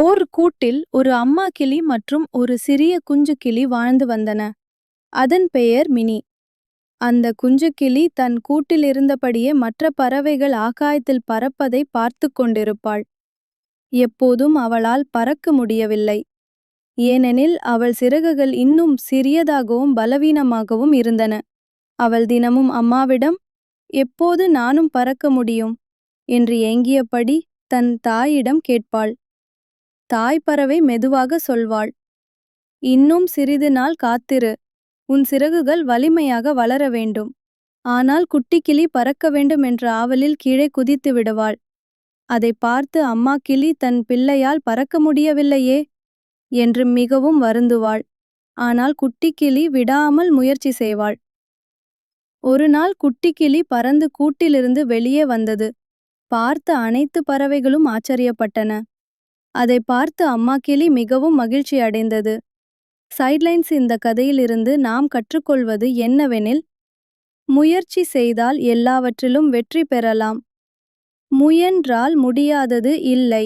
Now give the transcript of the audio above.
ஓர் கூட்டில் ஒரு அம்மா கிளி மற்றும் ஒரு சிறிய குஞ்சு கிளி வாழ்ந்து வந்தன. அதன் பெயர் மினி. அந்த குஞ்சுக்கிளி தன் கூட்டில் இருந்தபடியே மற்ற பறவைகள் ஆகாயத்தில் பறப்பதை பார்த்து கொண்டிருப்பாள். எப்போதும் அவளால் பறக்க முடியவில்லை. ஏனெனில் அவள் சிறகுகள் இன்னும் சிறியதாகவும் பலவீனமாகவும் இருந்தன. அவள் தினமும் அம்மாவிடம் எப்போது நானும் பறக்க முடியும்? என்று ஏங்கியபடி தன் தாயிடம் கேட்பாள். தாய் பறவை மெதுவாக சொல்வாள். இன்னும் சிறிது நாள் காத்திரு. உன் சிறகுகள் வலிமையாக வளர வேண்டும். ஆனால் குட்டிக்கிளி பறக்க வேண்டும் என்ற ஆவலில் கீழே குதித்து விடுவாள். அதை பார்த்து அம்மா கிளி தன் பிள்ளையால் பறக்க முடியவில்லையே என்று மிகவும் வருந்துவாள். ஆனால் குட்டிக்கிளி விடாமல் முயற்சி செய்வாள். ஒரு நாள் குட்டிக்கிளி பறந்து கூட்டிலிருந்து வெளியே வந்தது. பார்த்த அனைத்து பறவைகளும் ஆச்சரியப்பட்டன. அதை பார்த்து அம்மா கிளி மிகவும் மகிழ்ச்சி அடைந்தது. சைட்லைன்ஸ் இந்த கதையிலிருந்து நாம் கற்றுக்கொள்வது என்னவெனில் முயற்சி செய்தால் எல்லாவற்றிலும் வெற்றி பெறலாம். முயன்றால் முடியாதது இல்லை.